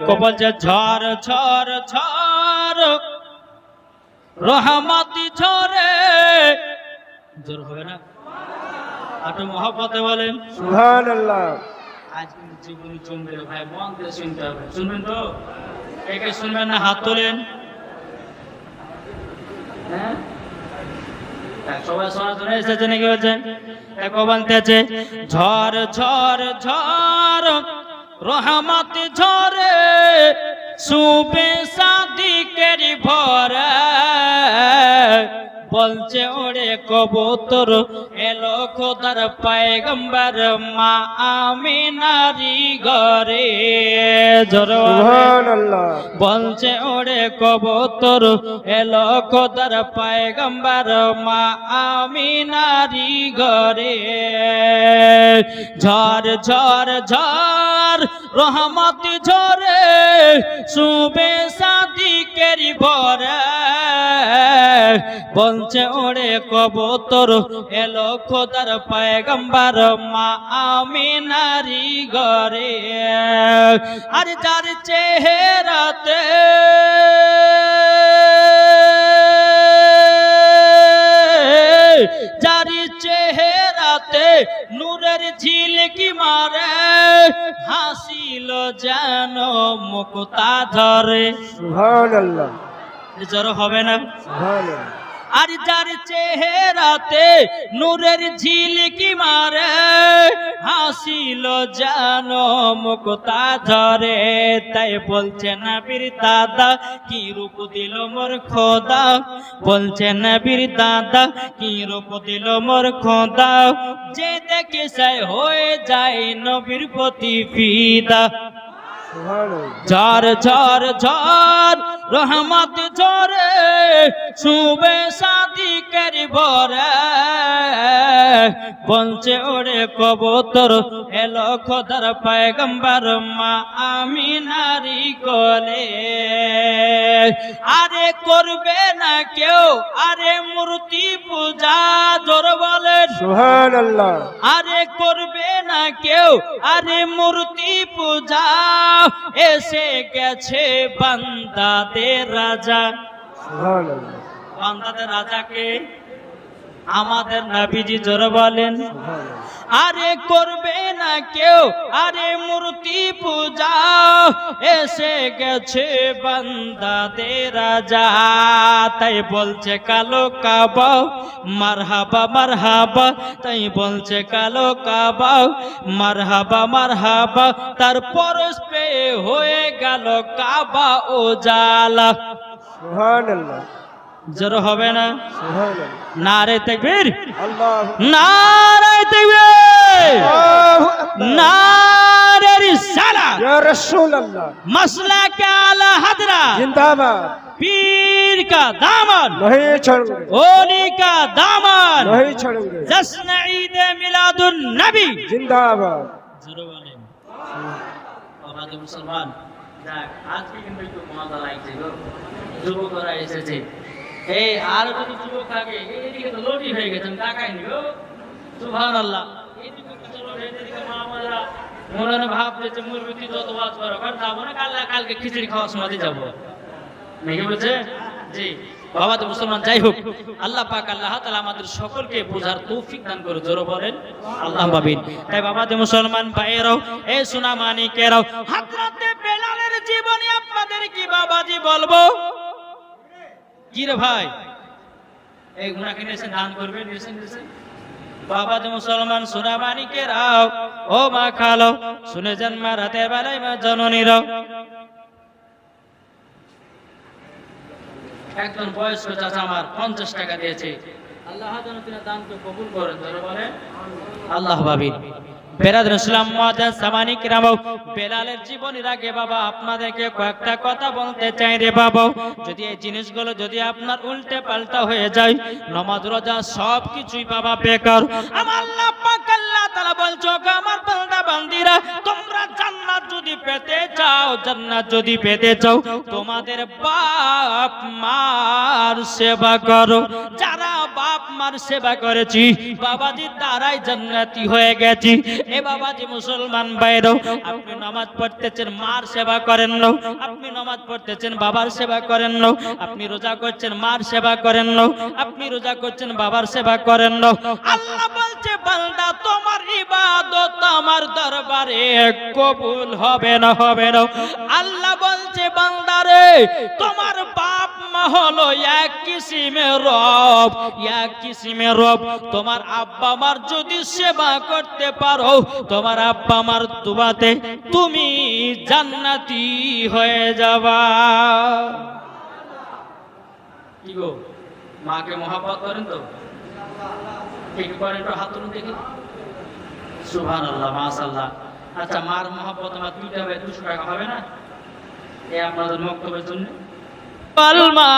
বলছে ঝড় ঝড় ঝড় রহমতি ঝরে জোর হবে না? একটু মহব্বতে বলেন। সুবহানাল্লাহ। আজ কিন্তু জীবনী জমবে ভাই মন দিয়ে শুনতে হবে। শুনবেন তো? কে কে শুনবেন না? হাত তোলেন। হ্যাঁ? দেখ, সবাই শোনার জন্য এসেছে নাকি ঝড় ঝড় ঝড় রহমত ঝরে সুবে বলছে ওরে কবুতর এলো খোদার পায়গম্বর মা আমিনারি ঘরে। জোর সুবহানাল্লাহ। বলছে ওরে কবুতর এলো খোদার পায়গম্বর মা আমিনারি ঘরে। ঝড় ঝড় ঝড় রহমত ঝরে সুবে সাদিকের ভরে। বলছে, ওরে কবুতর, এলো খোদার পায়গম্বর মা আমিনারি ঘরে। আর যার চেহারাতে যার চেহারাতে নূরের ঝিলকি মারে হাসিল যেন মুক্তা ধরে। জড়ো হবে না? আর যার চেহারাতে নূরের ঝিলকি মারে হাসিল জানো মুক্তা ধরে। তাই বলছে নবীর দাদা কি রূপ দিল মোর খোদা? বলছে নবীর দাদা কি রূপ দিল মোর খোদা? যে দেখে সে হয়ে যায় নবীর প্রতি ফিদা ঝড় ঝড় ঝড় রহমত ঝরে শুভে শাদি করি ভরে। বলছে ওরে কবুতর এলো খোদার পায়গম্বর মা আমি নারী কোলে। আরে করবে না কেউ আরে মূর্তি পূজা জোর বলে আরে করবে না কেউ আরে মূর্তি পূজা এসে গেছে বান্দাদের রাজা। বান্দাদের রাজাকে আমাদের নবীজি জোরে বলেন, আরে করবে না কেউ, আরে মূর্তি পূজা, এসে গেছে বান্দাদের রাজা। তাই বলছে কালো কাবা, মারহাবা মারহাবা। তাই বলছে কালো কাবা, মারহাবা মারহাবা। তার পরশ পেয়ে হয়ে গেল কাবা ও জালা। সুবহানাল্লাহ। জোর হবে না সুবহানাল্লাহ নারে তাকবীর আল্লাহু নারে তাকবীর আল্লাহু আকবার নারে রিসালাত ইয়া রাসূলুল্লাহ मसला के आला हजरा जिंदाबाद पीर का दामन नहीं छोड़ेंगे ओली का दामन नहीं छोड़ेंगे जश्न ईद मिलादुन नबी जिंदाबाद জোরে বলেন আমাদের মুসলমান যাক আজকে কিন্তু একটু মজা লাগছে গো যুবকরা এসেছে আর যদি যুবক থাকে এইদিকে তো হয়ে গেছে আমি তাকাই নি গো আল্লাহ মনে মনে মুসলমান, যাই হোক। আল্লাহ আমাদের সকলকে জোরে আল্লাহ আমিন। তাই বাবা মুসলমান, ভাইয়েরাও এই সোনা মানিকেরাও জীবনী আপনাদের কি বাবাজি বলব? কি রে ভাই? এই গুণা কিনেছেন দান করবেন নিয়েছেন নিয়েছেন। বাবা তো মুসলমান সোনা মানিকেরাও ও মা খালো শুনে জন্ম রাতের বেলায় মা জননীরাও একজন বয়স্ক চাচা আমার পঞ্চাশ টাকা দিয়েছে। আল্লাহ যেন তিনি দানকে কবুল করেন বলেন। আল্লাহ ভাবি সামানিক রামাও বেলালের জীবনের আগে বাবা, আপনাদেরকে কয়েকটা কথা বলতে চাই রে বাবা। যদি এই জিনিসগুলো যদি আপনার উল্টে পাল্টা হয়ে যায়, নমাজ, রোজা সব কিছুই বাবা বেকার। চাও যদি চাও, তোমাদের সেবা করো। যারা আম্মার সেবা করেছি। বাবাজি, তারাই জান্নাতি হয়ে গেছি। এ বাবাজি, মুসলমান বাইরো আপনি নামাজ পড়তেছেন, মার সেবা করেন না। আপনি নামাজ পড়তেছেন, বাবার সেবা করেন না। আপনি রোজা করছেন, মার সেবা করেন না। আপনি রোজা করছেন, বাবার সেবা করেন না। আল্লাহ বলছে, বান্দা, তোমার ইবাদত আমার দরবারে কবুল হবে না হবে না। আল্লাহ বলছে বান্দারে তোমার বাপ মা হলো এক কিসিমের রব, এক কিসিমের রব, তোমার আব্বা মার যদি সেবা করতে পারো, তোমার আব্বা মার তুবাতে তুমি জান্নাতি হয়ে যাবা। কি গো, মাকে মহাব্বত করেন তো? ঠিক করেন একটু হাত তুলুন দেখি। সুভান আল্লাহ মাশাল্লাহ আচ্ছা মার মহাব্বত আমার দুইটা দুশো টাকা হবে না? এ আপনাদের বক্তব্যের জন্য। পালমা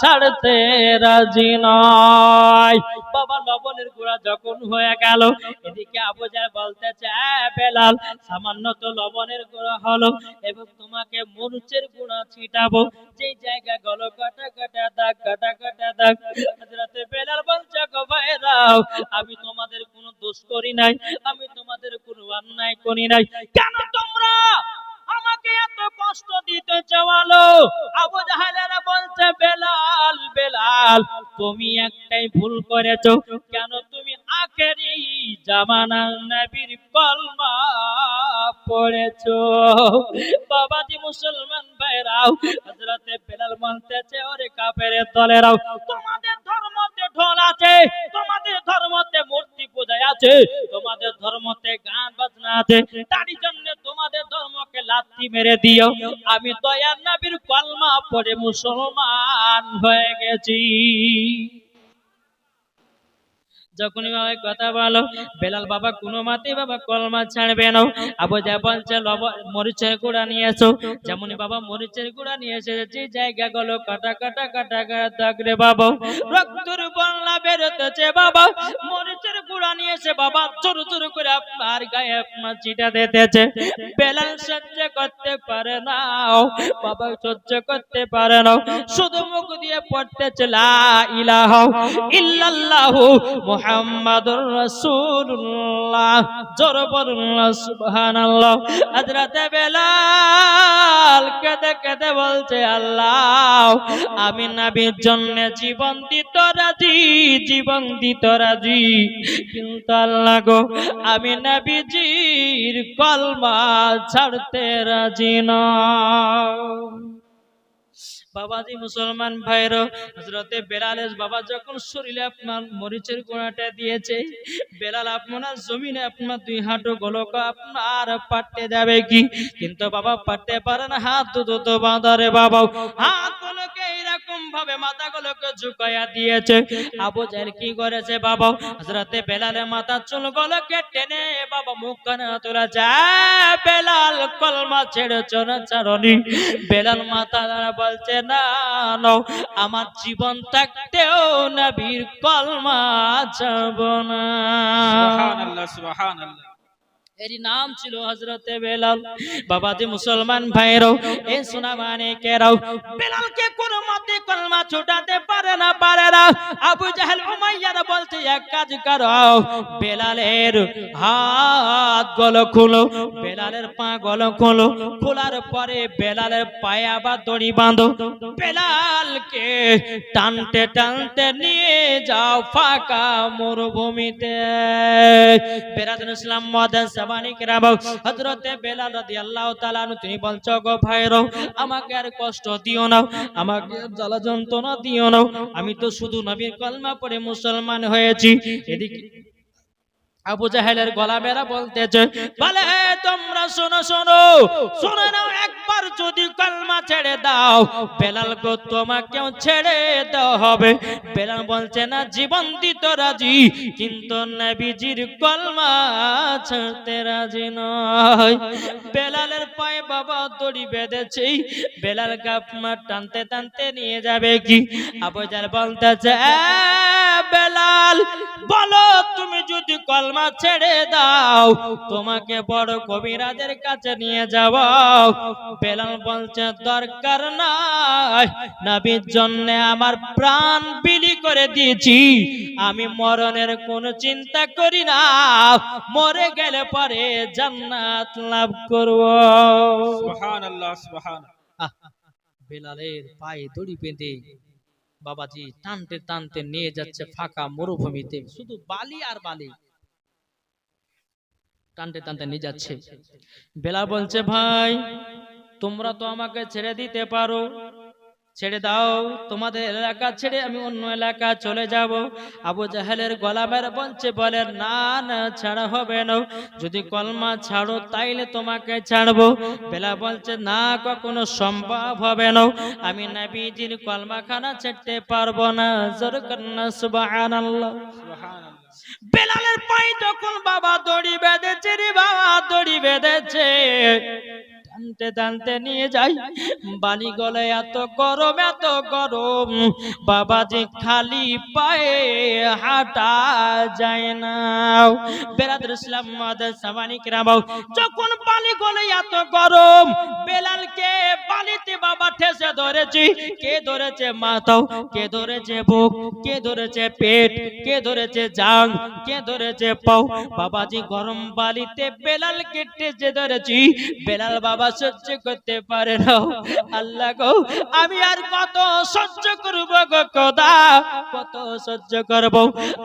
ছাড়তে রাজি নয়। বাবা লবণের গুঁড়া যখন হয়ে গেল, এদিকে আবুজার বলতেছে "এ বেলাল, সামান্য তো লবণের গুঁড়া হলো, এবং তোমাকে মরিচের গুঁড়া ছিটাবো। যেই জায়গা গলো কাটা কাটা দাগ কাটা কাটা দাগ। হযরতে বেলাল বলছে, গো ভাইরাও, আমি তোমাদের কোনো দোষ করি নাই, আমি তোমাদের কোনো অন্যায় করি নাই। কেন তোমরা আমাকে এত কষ্ট দিতে চাওয়ালো আবু জাহেলেরা বলছে, বেলাল বেলাল, তুমি একটাই ভুল করেছ। কেন তুমি আখেরি জামানা নবীর কলমা পড়েছো? বাবাজি মুসলমান ভাইরাও, হযরতে বেলাল বলতেছে, ওরে কাফেরের দলেরাও, তোমাদের ধর্মতে ঢোল আছে, তোমাদের ধর্মতে মূর্তি পূজা আছে, তোমাদের ধর্মতে গান বাজনা আছে মেরে দিও। আমি দয়ার নবীর কলমা পড়ে মুসলমান হয়ে গেছি। যখনই বাবা কথা বলো, বেলাল বাবা কোনো মাতে বাবা কলমা ছাড়বে না। আবু যা বলছে মরিচের গুঁড়া নিয়ে এসো, যেমনই বাবা মরিচের গুঁড়া নিয়ে এসেছে যে জায়গা গুলো কাটা কাটা কাটা কাটা দাগ রে বাবা, রক্তর বন্যা বেরোতেছে বাবা, মরিচের গুঁড়া নিয়ে এসে বাবা চোর চোর করে আপনার গায়ে আপনার চিটা দিতেছে। বেলাল সহ্য করতে পারে না, বাবা সহ্য করতে পারে না, শুধু দিয়ে পড়তেছে লা বেলাল কেঁদে কেঁদে বলছে, আল্লাহ, আমি নবীর জন্য জীবন দিত রাজি, জীবন দিত রাজি। কিন্তু আল্লাহ গো, আমি নবীজির কলমা ছাড়তে রাজি না বাবাজি মুসলমান ভাইর হজরতে বেলালের বাবা যখন শরীরে আপনার মরিচের গোড়াটা দিয়েছে, বেলাল আপনার জমিনে আপনার দুই হাঁটু গোলক আপনার পাটতে যাবে কি? কিন্তু বাবা পাটতে পারে না, হাত দুটো বাঁধারে বাবা হাত গুলোকে এইরকম ভাবে মাথা গুলোকে ঝুঁকাইয়া দিয়েছে। আবু জাহেল কি করেছে বাবা? হজরতে বেলালের মাথা চুল গুলোকে টেনে বাবা মুখ কানে তোলা যায়, বেলাল, কলমা ছেড়ে চলে চারণী বেলাল মাথা দ্বারা বলছে, না আমার জীবন থাকতেও নবীর কলমা যাব না। সুবহানাল্লাহ সুবহানাল্লাহ। এরই নাম ছিল হজরতে বেলাল। বাবা বাবাজি মুসলমান ভাইরাও এ সোনা মানে কেরাও, বেলালকে কোন মতে কলমা ছুটাতে পারে না পারে না। আবু জাহেল উমাইয়ারা বলছে, এক কাজ করো, বেলালের হাত গলো খুলো, বেলালের পা গলো খুলো, খোলার পরে বেলালের পায়ে আবার দড়ি বাঁধো। বেলালকে টানতে টানতে নিয়ে যাও ফাঁকা মরুভূমিতে। বেরাদুল ইসলাম মহাদান সাবানি কেরাম হজরতে বেলাল রাদি আল্লাহ আনহু তুমি বলছো গো ভাইর আমাকে আর কষ্ট দিও না, আমাকে জ্বালা যন্ত্রণা দিও না। আমি তো শুধু নবীর কলমা পড়ে মুসলমান হয়েছি। এদিকে আবু জাহেলের গলা বেড়া বলতেছে বলে তোমরা শোনো শোনো শোনো নাও একবার যদি কলমা ছেড়ে দাও বেলাল গো তোমাকেও ছেড়ে দেওয়া হবে। বেলাল বলছে না জীবন দিত রাজি কিন্তু নবীজির কলমা ছাড়তে রাজি নয়। বেলালের পায়ে বাবা দড়ি বেঁধেছে বেলাল গাপমা টানতে টানতে নিয়ে যাবে কি? আবু জাহেল বলতেছে "এ, বেলাল বলো তুমি যদি কলমা ছেড়ে দাও। তোমাকে বড় কবিরাজের কাছে নিয়ে যাব। বেলাল বলছে দরকার নাই। নবীর জন্য আমার প্রাণ বিলি করে দিয়েছি। আমি মরণের কোনো চিন্তা করি না। মরে গেলে পরে জান্নাত লাভ করব। সুবহানাল্লাহ সুবহান বেলালের পায়ে দড়ি বেঁধে বাবাজি টানতে টানতে নিয়ে যাচ্ছে ফাঁকা মরুভূমিতে। শুধু বালি আর বালি। টানতে টানতে নিয়ে যাচ্ছে বেলাল বলছে ভাই তোমরা তো আমাকে ছেড়ে দিতে পারো। ছেড়ে দাও তোমাদের এলাকা ছেড়ে আমি অন্য এলাকা চলে যাব। আবু জাহেলের গলামের বলছে বলে না না ছাড়া হবে না। যদি কলমা ছাড়ো তাইলে তোমাকে ছাড়বো। বেলা বলছে না কখনো সম্ভব হবে না। আমি নবীজির কলমা খানা ছাড়তে পারব না। জোর কন্যা সুবহানাল্লাহ। সুবহানাল্লাহ। বেলালের পায়ে যখন বাবা দড়ি বেঁধেছে রে বাবা দড়ি বেঁধেছে। টানতে টানতে নিয়ে যাই। বালি গলে এত গরম এত গরম, বাবা যে খালি পায়ে হাঁটা যায় না। বেলাদের ইসলাম মাদের সামানিক রামাও, যখন বালি গলে এত গরম, বেলালকে বালিতে বাবা ঠেসে ধরেছি। কে ধরেছে মাথাও, কে ধরেছে বুক, কে ধরেছে পেট, কে ধরেছে জাং, কে ধরেছে পাও। বাবাজি গরম বালিতে বেলালকে ঠেসে ধরেছি, বেলাল বাবা সহ্য করতে পারে না। আল্লাহ গো, আমি আর কত সহ্য করব গো খোদা, কত সহ্য করব।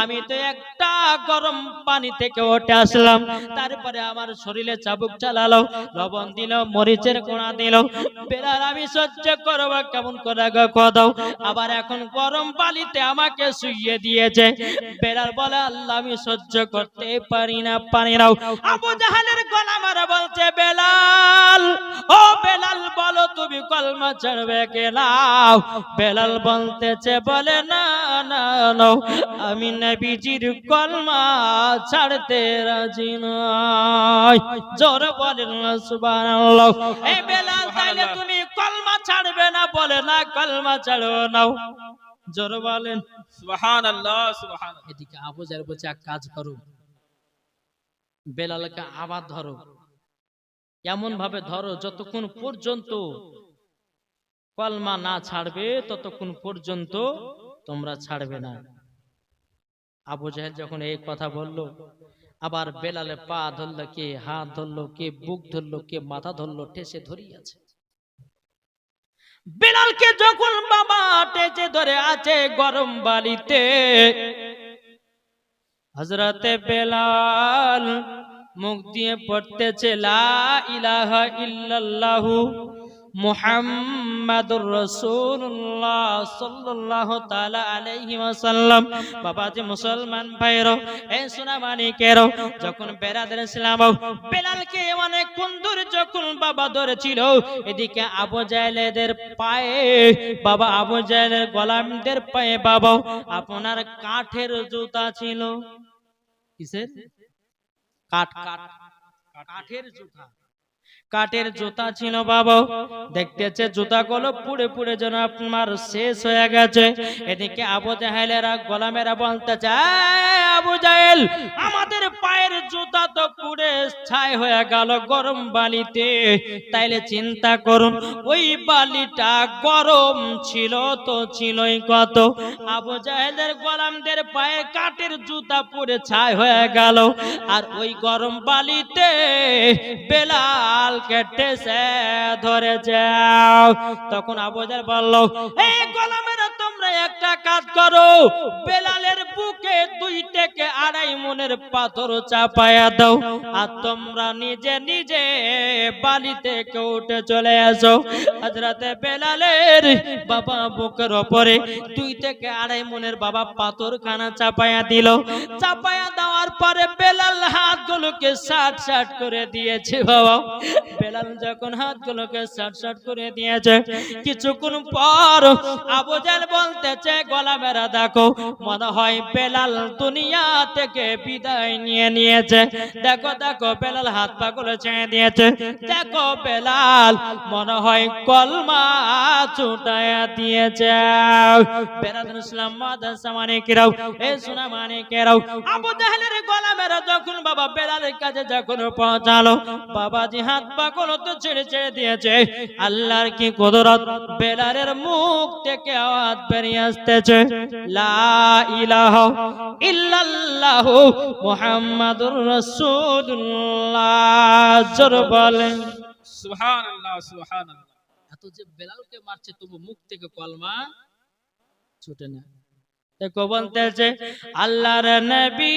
আমি তো একটা গরম পানি থেকে উঠে আসলাম, তারপরে আমার শরীরে চাবুক চালালো, লবণ দিল, মরিচের কোনা দিল। বেলাল আমি সহ্য করব কেমন করে গো খোদাও আবার এখন গরম পানিতে আমাকে শুইয়ে দিয়েছে। বেলাল বলে, আল্লাহ, আমি সহ্য করতে পারি না পারি না। আবু জাহালের গলা মারা বলছে বেলাল ও বেলাল বলো তুমি কলমা ছাড়বে কে নাও বেলাল বলতেছে বলে না না না আমি নবীজির কলমা ছাড়তে রাজি নয় জোর বলেন না সুবহানাল্লাহ। এই বেলাল তাইলে তুমি কলমা ছাড়বে না? বলে না কলমা ছাড়ো নাও জোর বলেন। সুবহানাল্লাহ সুবহানাল্লাহ। এদিকে আবু জাহেল বলছে কাজ করো। বেলালকে আবার ধরো। এমন ভাবে ধরো যতক্ষণ পর্যন্ত কলমা না ছাড়বে ততক্ষণ পর্যন্ত তোমরা ছাড়বে না। আবু জাহেল যখন এই কথা বলল আবার বেলালে পা ধরলো কে হাত ধরলো কে বুক ধরলো কে মাথা ধরলো ঠেসে ধরিয়াছে। বেলালকে যখন বাবা টেচে ধরে আছে গরম বালিতে হজরতে বেলাল মুখ দিয়ে পড়তেছে, লা ইল্লাল্লাহু আলাইহি ওয়াসাল্লাম। বাবাজি মুসলমান এই যখন বাবা এদিকে আবু জাহেলের পায়ে, বাবা আবু জাহেলের গোলামদের পায়ে, বাবা, আপনার কাঠের জুতা ছিল। কিসের? কাঠ কাঠ কাঠের জুতা। কাঠের জুতা ছিল বাবা। দেখতেছে জুতাগুলো পুড়ে পুড়ে যেন আপনার শেষ হয়ে গেছে। এদিকে আবু জাহেলেরা গোলামেরা বলতেছে "এই আবু জাহেল আমাদের পায়ের জুতা তো পুড়ে ছাই হয়ে গেল গরম বালিতে। তাইলে চিন্তা করুন ওই বালিটা গরম ছিল তো ছিলই কত। আবু জাহেলের গোলামদের পায়ে কাঠের জুতা পুড়ে ছাই হয়ে গেল। আর ওই গরম বালিতে বেলাল কেটে সে ধরে তখন আবু জাহেল বলল, এই গোলামেরা, তোমরা একটা কাজ করো। বেলালের বুকে দুই থেকে আড়াই মনের পাথর চাপায়া দাও। আর তোমরা নিজে নিজে বালি থেকে উঠে চলে আসো। হজরতে বেলালের বাবা বুকের ওপরে দুই থেকে আড়াই মনের বাবা পাথর খানা চাপায়া দিল। চাপায়া দেওয়ার পরে বেলাল হাতগুলোকে সাট সাট করে দিয়েছে বাবা। বেলাল যখন হাতগুলোকে সাট সাট করে দিয়েছে, কিছুক্ষণ পর আবুজাল বলতেছে, গলা মেরা দেখো, মনে হয় বেলাল দুনিয়া থেকে বিদায় নিয়ে নিয়েছে। দেখো দেখো, বেলাল হাত পা গুলো ছেড়ে দিয়েছে। দেখো, বেলাল মনে হয় কলমা ছুটায়া দিয়েছে। বেরাদুল ইসলাম মাদ্রাসা মানে কেরাও এ সোনা মানে কেরাও আবু জাহেলের গোলামেরা যখন বাবা বেলালের কাছে যখন পৌঁছালো, বাবাজি হাত তো ছেড়ে ছেড়ে দিয়েছে। আল্লাহর কি কুদরত? বেলালের মুখ থেকে আওয়াজ বেরিয়ে আসতেছে। লা ইলাহা ইল্লাল্লাহ মুহাম্মাদুর রাসূলুল্লাহ। জোর বলেন। সুবহানাল্লাহ সুবহানাল্লাহ। এত যে বেলালকে মারছে তবু মুখ থেকে কলমা ছুটে না। দেখো বলতেছে আল্লাহর নবী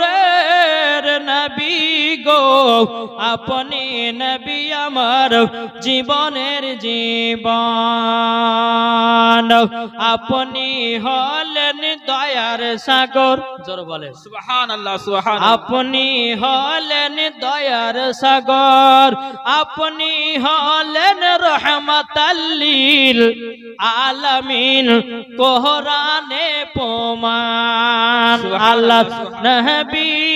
নবী গো আপনি নবী আমার জীবনের জীবন। আপনি হলেন দয়ার সাগর। জোর বলে আপনি হলেন দয়ার সাগর। আপনি হলেন রহমতাল্লিল আলামিন। কোহরানে প্রমাণ। আল্লাহ নবী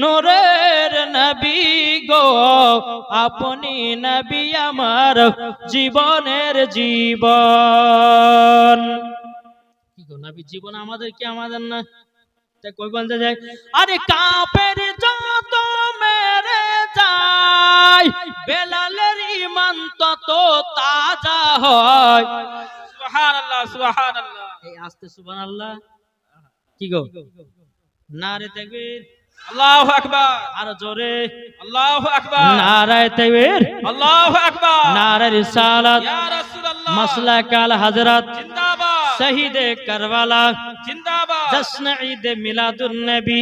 নূরের নবী গো আপনি নবী আমার জীবনের জীবন। কি গো নবী জীবন আমাদের কি আমাদের না? তা কই বলতে যায় আরে কাপের যত মেরে যায় বেলালের ইমান তত তাজা হয়। সুবহানাল্লাহ সুবহানাল্লাহ। এই আস্তে সুবহানাল্লাহ। কি গো? নারে তাকবীর। আল্লাহু আকবার। আর জোরে। আল্লাহু আকবার। নারায় তাকবীর। আল্লাহু আকবার। নারে রিসালাত। ইয়া রাসূলুল্লাহ। মাসলা কাল হযরত জিন্দাবাদ। শহীদ কারবালা। জিন্দাবাদ। জশ্ন ঈদ মিলাদুন নবী।